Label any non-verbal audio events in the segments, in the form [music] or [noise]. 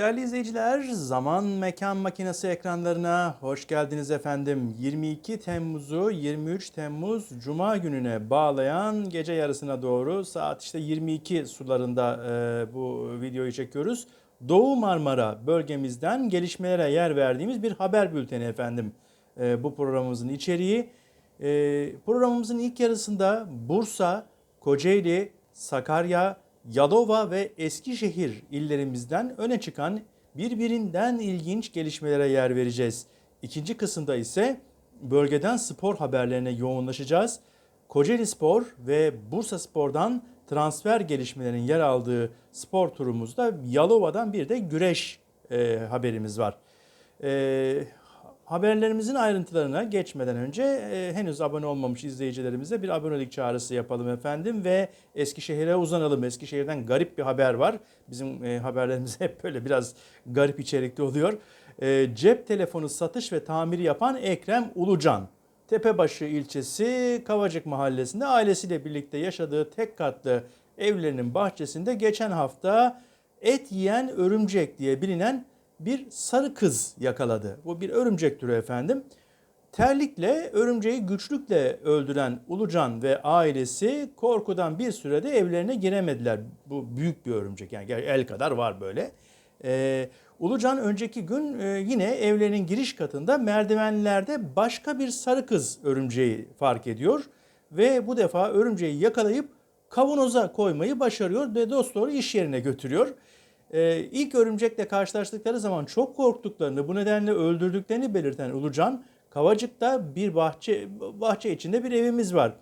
Değerli izleyiciler, zaman mekan makinesi ekranlarına hoş geldiniz efendim. 22 Temmuz'u 23 Temmuz Cuma gününe bağlayan gece yarısına doğru saat işte 22 sularında e, bu videoyu çekiyoruz. Doğu Marmara bölgemizden gelişmelere yer verdiğimiz bir haber bülteni efendim. E, bu programımızın içeriği. E, programımızın ilk yarısında Bursa, Kocaeli, Sakarya, Yalova ve Eskişehir illerimizden öne çıkan birbirinden ilginç gelişmelere yer vereceğiz. İkinci kısımda ise bölgeden spor haberlerine yoğunlaşacağız. Kocaeli Spor ve Bursa Spor'dan transfer gelişmelerinin yer aldığı spor turumuzda Yalova'dan bir de güreş e, haberimiz var. E, Haberlerimizin ayrıntılarına geçmeden önce e, henüz abone olmamış izleyicilerimize bir abonelik çağrısı yapalım efendim ve Eskişehir'e uzanalım. Eskişehir'den garip bir haber var. Bizim e, haberlerimiz [laughs] hep böyle biraz garip içerikli oluyor. E, cep telefonu satış ve tamiri yapan Ekrem Ulucan. Tepebaşı ilçesi Kavacık mahallesinde ailesiyle birlikte yaşadığı tek katlı evlerinin bahçesinde geçen hafta et yiyen örümcek diye bilinen bir sarı kız yakaladı. Bu bir örümcek türü efendim. Terlikle örümceği güçlükle öldüren Ulucan ve ailesi korkudan bir sürede evlerine giremediler. Bu büyük bir örümcek yani el kadar var böyle. Ee, Ulucan önceki gün e, yine evlerinin giriş katında merdivenlerde başka bir sarı kız örümceği fark ediyor. Ve bu defa örümceği yakalayıp kavanoza koymayı başarıyor ve dostları iş yerine götürüyor. Ee, ilk örümcekle karşılaştıkları zaman çok korktuklarını, bu nedenle öldürdüklerini belirten Ulucan, Kavacık'ta bir bahçe bahçe içinde bir evimiz var.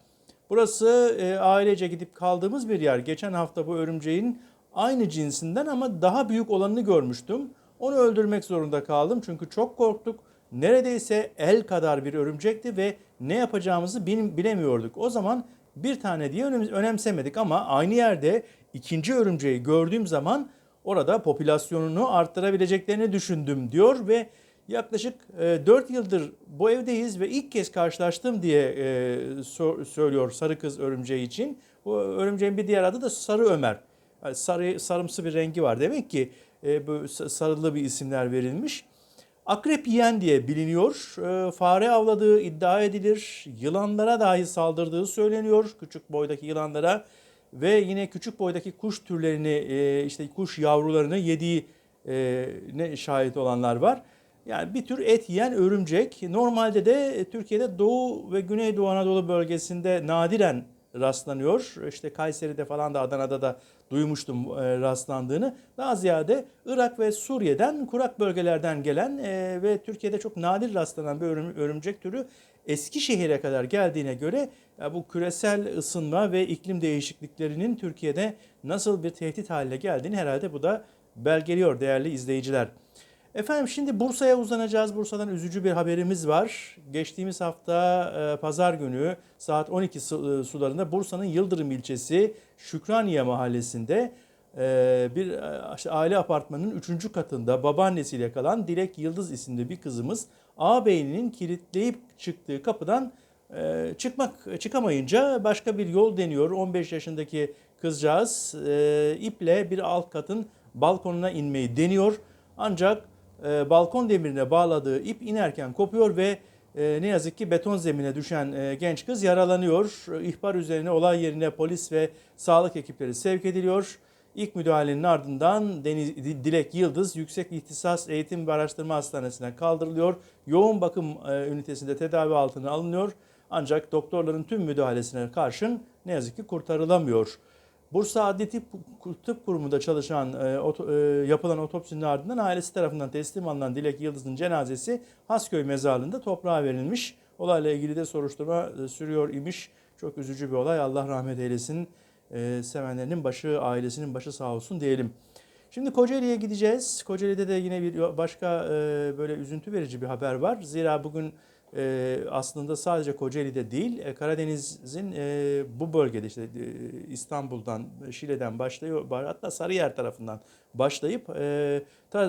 Burası e, ailece gidip kaldığımız bir yer. Geçen hafta bu örümceğin aynı cinsinden ama daha büyük olanını görmüştüm. Onu öldürmek zorunda kaldım çünkü çok korktuk. Neredeyse el kadar bir örümcekti ve ne yapacağımızı bilemiyorduk. O zaman bir tane diye önemsemedik ama aynı yerde ikinci örümceği gördüğüm zaman orada popülasyonunu arttırabileceklerini düşündüm diyor ve yaklaşık 4 e, yıldır bu evdeyiz ve ilk kez karşılaştım diye e, söylüyor sarı kız örümceği için. Bu örümceğin bir diğer adı da sarı Ömer. sarı sarımsı bir rengi var. Demek ki e, bu sarılı bir isimler verilmiş. Akrep yiyen diye biliniyor. Fare avladığı iddia edilir. Yılanlara dahi saldırdığı söyleniyor. Küçük boydaki yılanlara ve yine küçük boydaki kuş türlerini e, işte kuş yavrularını yediği e, ne şahit olanlar var. Yani bir tür et yiyen örümcek. Normalde de Türkiye'de Doğu ve Güneydoğu Anadolu bölgesinde nadiren rastlanıyor. İşte Kayseri'de falan da Adana'da da duymuştum e, rastlandığını. Daha ziyade Irak ve Suriye'den kurak bölgelerden gelen ve Türkiye'de çok nadir rastlanan bir örümcek türü Eskişehir'e kadar geldiğine göre bu küresel ısınma ve iklim değişikliklerinin Türkiye'de nasıl bir tehdit haline geldiğini herhalde bu da belgeliyor değerli izleyiciler. Efendim şimdi Bursa'ya uzanacağız. Bursa'dan üzücü bir haberimiz var. Geçtiğimiz hafta e, pazar günü saat 12 e, sularında Bursa'nın Yıldırım ilçesi Şükraniye mahallesinde e, bir işte aile apartmanının 3. katında babaannesiyle kalan Dilek Yıldız isimli bir kızımız ağabeyinin kilitleyip çıktığı kapıdan e, çıkmak çıkamayınca başka bir yol deniyor. 15 yaşındaki kızcağız e, iple bir alt katın balkonuna inmeyi deniyor. Ancak e, balkon demirine bağladığı ip inerken kopuyor ve e, ne yazık ki beton zemine düşen e, genç kız yaralanıyor. İhbar üzerine olay yerine polis ve sağlık ekipleri sevk ediliyor. İlk müdahalenin ardından Deniz, Dilek Yıldız Yüksek İhtisas Eğitim ve Araştırma Hastanesi'ne kaldırılıyor. Yoğun bakım e, ünitesinde tedavi altına alınıyor. Ancak doktorların tüm müdahalesine karşın ne yazık ki kurtarılamıyor. Bursa Adli Tıp, Kurumu'nda çalışan e, oto, e, yapılan otopsinin ardından ailesi tarafından teslim alınan Dilek Yıldız'ın cenazesi Hasköy mezarlığında toprağa verilmiş. Olayla ilgili de soruşturma e, sürüyor imiş. Çok üzücü bir olay. Allah rahmet eylesin e, sevenlerinin başı, ailesinin başı sağ olsun diyelim. Şimdi Kocaeli'ye gideceğiz. Kocaeli'de de yine bir başka e, böyle üzüntü verici bir haber var. Zira bugün e, aslında sadece Kocaeli'de değil, e, Karadeniz'in e, bu bölgede işte e, İstanbul'dan, Şile'den başlıyor, hatta Sarıyer tarafından başlayıp e,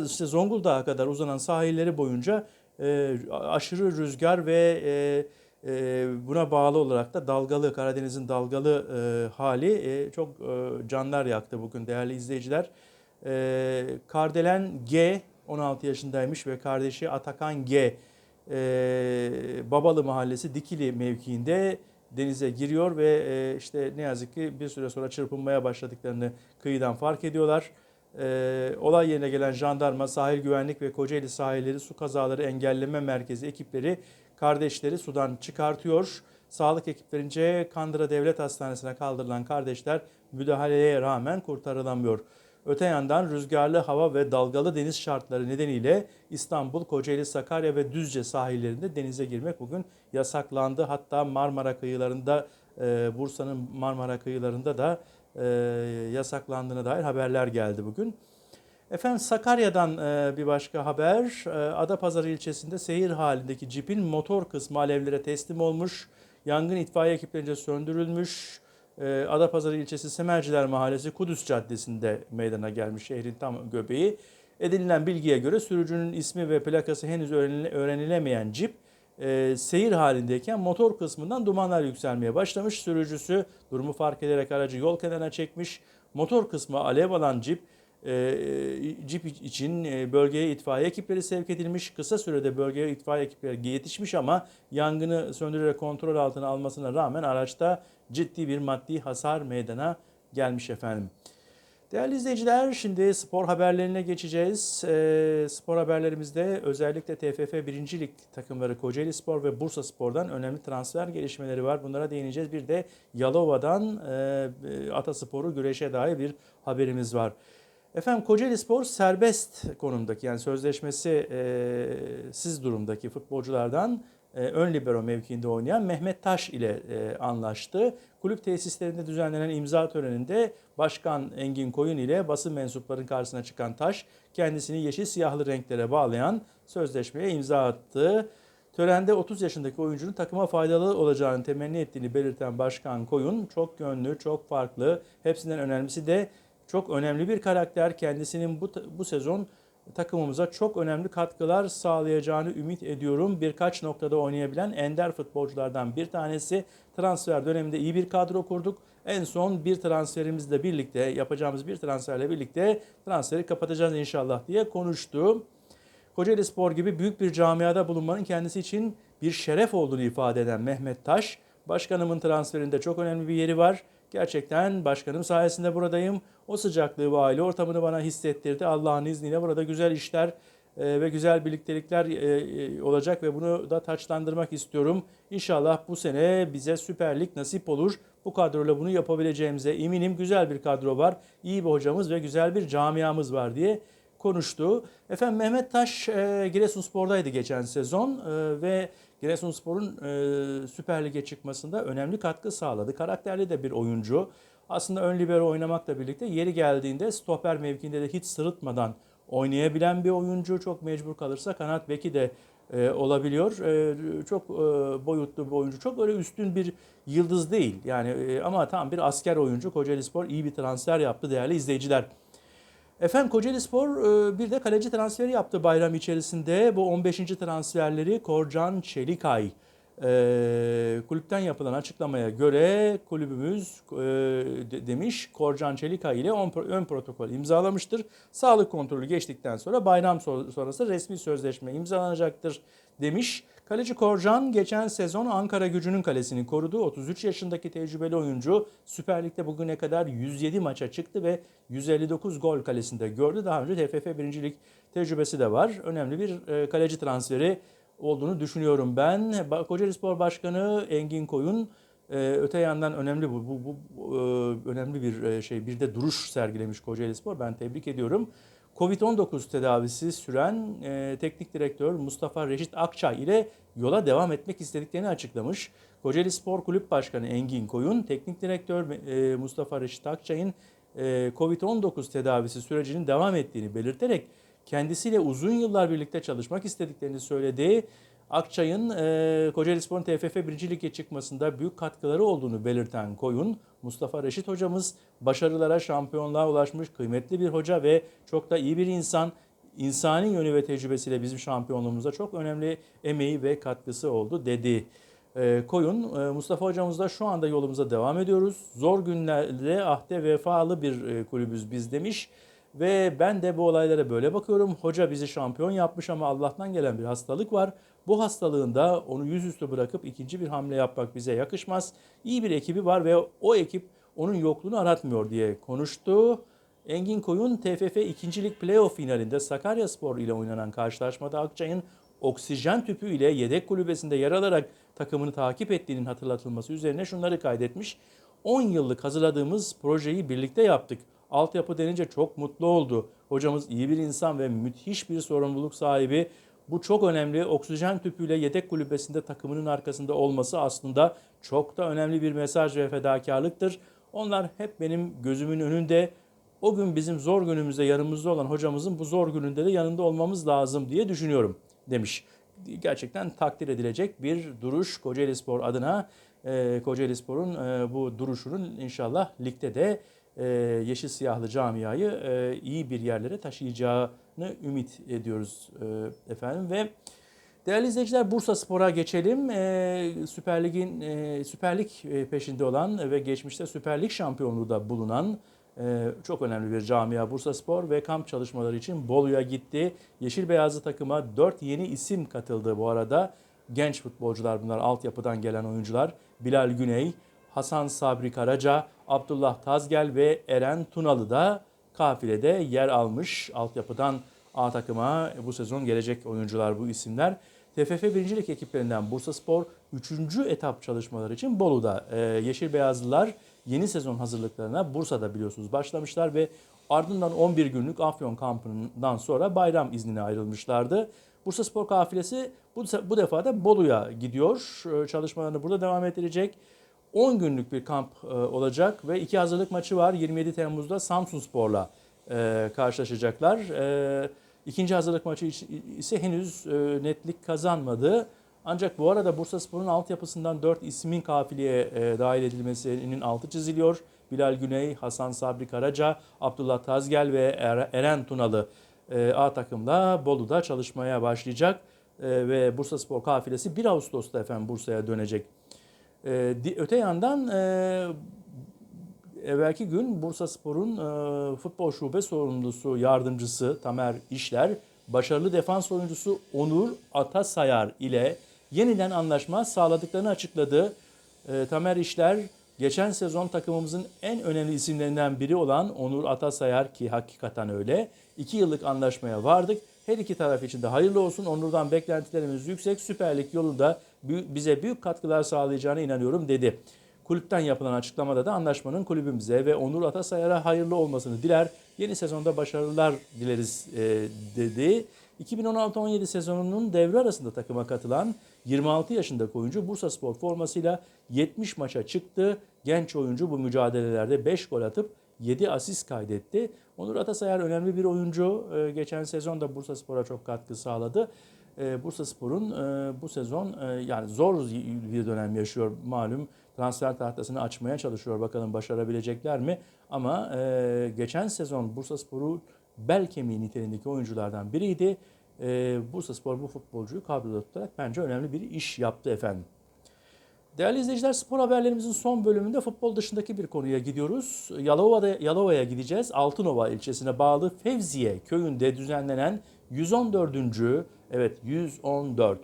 işte Zonguldak'a kadar uzanan sahilleri boyunca e, aşırı rüzgar ve e, ee, buna bağlı olarak da dalgalı, Karadeniz'in dalgalı e, hali e, çok e, canlar yaktı bugün değerli izleyiciler. E, Kardelen G 16 yaşındaymış ve kardeşi Atakan G e, Babalı Mahallesi Dikili mevkiinde denize giriyor ve e, işte ne yazık ki bir süre sonra çırpınmaya başladıklarını kıyıdan fark ediyorlar. E, olay yerine gelen jandarma, sahil güvenlik ve Kocaeli sahilleri su kazaları engelleme merkezi ekipleri kardeşleri sudan çıkartıyor. Sağlık ekiplerince Kandıra Devlet Hastanesi'ne kaldırılan kardeşler müdahaleye rağmen kurtarılamıyor. Öte yandan rüzgarlı hava ve dalgalı deniz şartları nedeniyle İstanbul, Kocaeli, Sakarya ve Düzce sahillerinde denize girmek bugün yasaklandı. Hatta Marmara kıyılarında, e, Bursa'nın Marmara kıyılarında da e, yasaklandığına dair haberler geldi bugün. Efendim Sakarya'dan e, bir başka haber. Adapazarı ilçesinde seyir halindeki cipin motor kısmı alevlere teslim olmuş. Yangın itfaiye ekiplerince söndürülmüş. E, Adapazarı ilçesi Semerciler Mahallesi Kudüs Caddesi'nde meydana gelmiş şehrin tam göbeği. Edinilen bilgiye göre sürücünün ismi ve plakası henüz öğrenile- öğrenilemeyen cip e, seyir halindeyken motor kısmından dumanlar yükselmeye başlamış. Sürücüsü durumu fark ederek aracı yol kenarına çekmiş. Motor kısmı alev alan cip e, cip için e, bölgeye itfaiye ekipleri sevk edilmiş. Kısa sürede bölgeye itfaiye ekipleri yetişmiş ama yangını söndürerek kontrol altına almasına rağmen araçta ciddi bir maddi hasar meydana gelmiş efendim. Değerli izleyiciler şimdi spor haberlerine geçeceğiz. E, spor haberlerimizde özellikle TFF 1. Lig takımları Kocaeli Spor ve Bursa Spor'dan önemli transfer gelişmeleri var. Bunlara değineceğiz. Bir de Yalova'dan e, Ataspor'u güreşe dair bir haberimiz var. Efendim Kocaeli Spor serbest konumdaki yani sözleşmesi e, siz durumdaki futbolculardan e, ön libero mevkiinde oynayan Mehmet Taş ile e, anlaştı. Kulüp tesislerinde düzenlenen imza töreninde Başkan Engin Koyun ile basın mensuplarının karşısına çıkan Taş kendisini yeşil siyahlı renklere bağlayan sözleşmeye imza attı. Törende 30 yaşındaki oyuncunun takıma faydalı olacağını temenni ettiğini belirten Başkan Koyun çok gönlü, çok farklı, hepsinden önemlisi de çok önemli bir karakter. Kendisinin bu, bu sezon takımımıza çok önemli katkılar sağlayacağını ümit ediyorum. Birkaç noktada oynayabilen ender futbolculardan bir tanesi. Transfer döneminde iyi bir kadro kurduk. En son bir transferimizle birlikte yapacağımız bir transferle birlikte transferi kapatacağız inşallah diye konuştu. Kocaeli Spor gibi büyük bir camiada bulunmanın kendisi için bir şeref olduğunu ifade eden Mehmet Taş, başkanımın transferinde çok önemli bir yeri var. Gerçekten başkanım sayesinde buradayım. O sıcaklığı ve aile ortamını bana hissettirdi. Allah'ın izniyle burada güzel işler e, ve güzel birliktelikler e, e, olacak ve bunu da taçlandırmak istiyorum. İnşallah bu sene bize Süper Lig nasip olur. Bu kadroyla bunu yapabileceğimize eminim. Güzel bir kadro var. iyi bir hocamız ve güzel bir camiamız var diye konuştu. Efendim Mehmet Taş e, Giresunspor'daydı geçen sezon e, ve Giresunspor'un e, Süper Lig'e çıkmasında önemli katkı sağladı. Karakterli de bir oyuncu. Aslında ön libero oynamakla birlikte yeri geldiğinde stoper mevkiinde de hiç sırıtmadan oynayabilen bir oyuncu. Çok mecbur kalırsa kanat beki de e, olabiliyor. E, çok e, boyutlu bir oyuncu. Çok öyle üstün bir yıldız değil. Yani e, ama tam bir asker oyuncu. Kocaeli Spor iyi bir transfer yaptı değerli izleyiciler. Efendim Kocaeli Spor e, bir de kaleci transferi yaptı bayram içerisinde. Bu 15. transferleri Korcan Çelikay. E, kulüpten yapılan açıklamaya göre kulübümüz e, de- demiş Korcan Çelikay ile ön, protokol imzalamıştır. Sağlık kontrolü geçtikten sonra bayram so- sonrası resmi sözleşme imzalanacaktır demiş. Kaleci Korcan geçen sezon Ankara gücünün kalesini korudu. 33 yaşındaki tecrübeli oyuncu Süper Lig'de bugüne kadar 107 maça çıktı ve 159 gol kalesinde gördü. Daha önce TFF 1. Lig tecrübesi de var. Önemli bir e, kaleci transferi olduğunu düşünüyorum ben. Kocaeli Spor Başkanı Engin Koyun e, öte yandan önemli bu, bu, bu e, önemli bir şey bir de duruş sergilemiş Kocaeli Spor. Ben tebrik ediyorum. Covid-19 tedavisi süren e, teknik direktör Mustafa Reşit Akçay ile yola devam etmek istediklerini açıklamış. Kocaeli Spor Kulüp Başkanı Engin Koyun, teknik direktör e, Mustafa Reşit Akçay'ın e, Covid-19 tedavisi sürecinin devam ettiğini belirterek kendisiyle uzun yıllar birlikte çalışmak istediklerini söyledi. Akçay'ın e, Kocaeli Spor'un TFF 1. Lig'e çıkmasında büyük katkıları olduğunu belirten Koyun, Mustafa Reşit hocamız başarılara, şampiyonluğa ulaşmış kıymetli bir hoca ve çok da iyi bir insan. İnsani yönü ve tecrübesiyle bizim şampiyonluğumuza çok önemli emeği ve katkısı oldu dedi. E, Koyun, e, Mustafa hocamızla şu anda yolumuza devam ediyoruz. Zor günlerde ahde vefalı bir e, kulübüz biz demiş Ve ben de bu olaylara böyle bakıyorum. Hoca bizi şampiyon yapmış ama Allah'tan gelen bir hastalık var. Bu hastalığında onu yüzüstü bırakıp ikinci bir hamle yapmak bize yakışmaz. İyi bir ekibi var ve o ekip onun yokluğunu aratmıyor diye konuştu. Engin Koyun TFF 2. Lig Playoff finalinde Sakaryaspor ile oynanan karşılaşmada Akçay'ın oksijen tüpü ile yedek kulübesinde yer alarak takımını takip ettiğinin hatırlatılması üzerine şunları kaydetmiş. 10 yıllık hazırladığımız projeyi birlikte yaptık. Altyapı denince çok mutlu oldu. Hocamız iyi bir insan ve müthiş bir sorumluluk sahibi. Bu çok önemli. Oksijen tüpüyle yedek kulübesinde takımının arkasında olması aslında çok da önemli bir mesaj ve fedakarlıktır. Onlar hep benim gözümün önünde. O gün bizim zor günümüzde yanımızda olan hocamızın bu zor gününde de yanında olmamız lazım diye düşünüyorum demiş. Gerçekten takdir edilecek bir duruş Kocaeli Spor adına. E, Kocaeli Spor'un e, bu duruşunun inşallah ligde de e, yeşil siyahlı camiayı e, iyi bir yerlere taşıyacağını ümit ediyoruz e, efendim ve Değerli izleyiciler Bursa Spor'a geçelim. Ee, Süper Lig'in e, Süper Lig e, peşinde olan ve geçmişte Süper Lig şampiyonluğu da bulunan e, çok önemli bir camia Bursa Spor ve kamp çalışmaları için Bolu'ya gitti. Yeşil Beyazlı takıma 4 yeni isim katıldı bu arada. Genç futbolcular bunlar altyapıdan gelen oyuncular. Bilal Güney, Hasan Sabri Karaca, Abdullah Tazgel ve Eren Tunalı da kafilede yer almış. Altyapıdan A takıma bu sezon gelecek oyuncular bu isimler. TFF 1. Lig ekiplerinden Bursa Spor 3. etap çalışmaları için Bolu'da. Ee, Yeşil Beyazlılar yeni sezon hazırlıklarına Bursa'da biliyorsunuz başlamışlar ve ardından 11 günlük Afyon kampından sonra bayram iznine ayrılmışlardı. Bursa Spor kafilesi bu, bu defa da Bolu'ya gidiyor. Ee, çalışmalarını burada devam ettirecek. 10 günlük bir kamp e, olacak ve iki hazırlık maçı var. 27 Temmuz'da Samsun Spor'la e, karşılaşacaklar. E, ikinci hazırlık maçı ise henüz e, netlik kazanmadı. Ancak bu arada Bursa Spor'un altyapısından 4 ismin kafileye e, dahil edilmesinin altı çiziliyor. Bilal Güney, Hasan Sabri Karaca, Abdullah Tazgel ve Er- Eren Tunalı A takımla Bolu'da çalışmaya başlayacak. Ve Bursa Spor kafilesi 1 Ağustos'ta efendim Bursa'ya dönecek. E, öte yandan e, evvelki gün Bursa Spor'un e, futbol şube sorumlusu yardımcısı Tamer İşler, başarılı defans oyuncusu Onur Atasayar ile yeniden anlaşma sağladıklarını açıkladı. E, Tamer İşler geçen sezon takımımızın en önemli isimlerinden biri olan Onur Atasayar ki hakikaten öyle. 2 yıllık anlaşmaya vardık. Her iki taraf için de hayırlı olsun. Onur'dan beklentilerimiz yüksek. Süper Lig yolunda bize büyük katkılar sağlayacağına inanıyorum dedi. Kulüpten yapılan açıklamada da anlaşmanın kulübümüze ve Onur Atasayar'a hayırlı olmasını diler. Yeni sezonda başarılar dileriz e, dedi. 2016-17 sezonunun devre arasında takıma katılan 26 yaşındaki oyuncu Bursa Spor formasıyla 70 maça çıktı. Genç oyuncu bu mücadelelerde 5 gol atıp 7 asist kaydetti. Onur Atasayar önemli bir oyuncu. E, geçen sezon da Bursa Spor'a çok katkı sağladı. E, Bursa Spor'un e, bu sezon e, yani zor bir dönem yaşıyor malum. Transfer tahtasını açmaya çalışıyor. Bakalım başarabilecekler mi? Ama e, geçen sezon Bursa Spor'u bel kemiği niteliğindeki oyunculardan biriydi. Bursa Spor bu futbolcuyu kadroda tutarak bence önemli bir iş yaptı efendim. Değerli izleyiciler spor haberlerimizin son bölümünde futbol dışındaki bir konuya gidiyoruz. Yalova'da Yalova'ya gideceğiz. Altınova ilçesine bağlı Fevziye köyünde düzenlenen 114. evet 114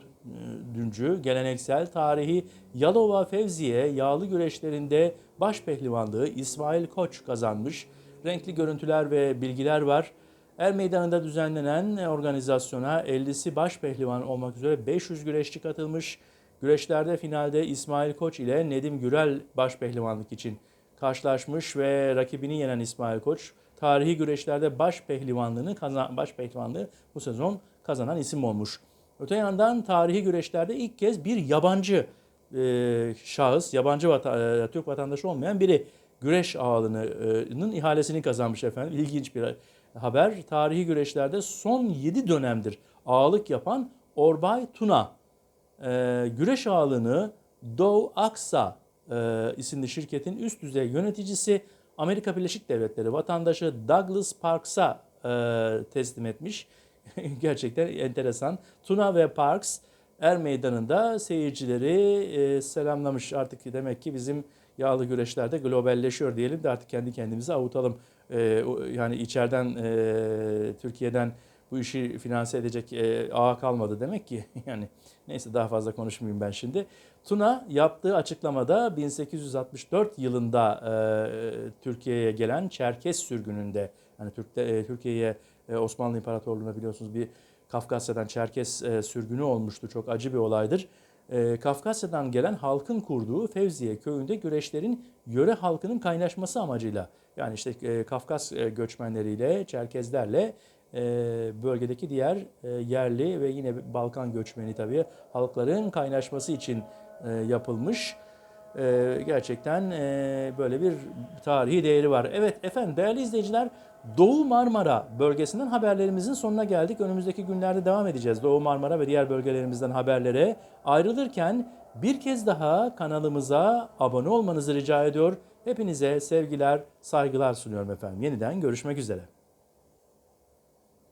geleneksel tarihi Yalova Fevziye yağlı güreşlerinde baş pehlivanlığı İsmail Koç kazanmış. Renkli görüntüler ve bilgiler var. Er Meydanı'nda düzenlenen organizasyona 50'si baş pehlivan olmak üzere 500 güreşçi katılmış. Güreşlerde finalde İsmail Koç ile Nedim Gürel baş pehlivanlık için karşılaşmış ve rakibini yenen İsmail Koç tarihi güreşlerde baş pehlivanlığını kazan baş pehlivanlığı bu sezon kazanan isim olmuş. Öte yandan tarihi güreşlerde ilk kez bir yabancı e, şahıs, yabancı vata, e, Türk vatandaşı olmayan biri güreş ağalının ihalesini kazanmış efendim. İlginç bir haber. Tarihi güreşlerde son 7 dönemdir ağalık yapan Orbay Tuna. E, güreş ağalığını Dow Aksa e, isimli şirketin üst düzey yöneticisi Amerika Birleşik Devletleri vatandaşı Douglas Parks'a e, teslim etmiş. [laughs] Gerçekten enteresan. Tuna ve Parks Er Meydanı'nda seyircileri e, selamlamış. Artık demek ki bizim yağlı güreşlerde globalleşiyor diyelim de artık kendi kendimizi avutalım. e, yani içeriden e, Türkiye'den bu işi finanse edecek e, ağa kalmadı demek ki. [laughs] Yani neyse daha fazla konuşmayayım ben şimdi. Tuna yaptığı açıklamada 1864 yılında e, Türkiye'ye gelen Çerkes sürgününde yani e, Türkiye'ye e, Osmanlı İmparatorluğu'na biliyorsunuz bir Kafkasya'dan Çerkes e, sürgünü olmuştu. Çok acı bir olaydır. E, Kafkasya'dan gelen halkın kurduğu Fevziye köyünde güreşlerin yöre halkının kaynaşması amacıyla yani işte e, Kafkas e, göçmenleriyle, Çerkezlerle bölgedeki diğer e, yerli ve yine Balkan göçmeni tabii halkların kaynaşması için e, yapılmış. E, gerçekten e, böyle bir tarihi değeri var. Evet efendim değerli izleyiciler Doğu Marmara bölgesinden haberlerimizin sonuna geldik. Önümüzdeki günlerde devam edeceğiz Doğu Marmara ve diğer bölgelerimizden haberlere. Ayrılırken bir kez daha kanalımıza abone olmanızı rica ediyor. Hepinize sevgiler, saygılar sunuyorum efendim. Yeniden görüşmek üzere.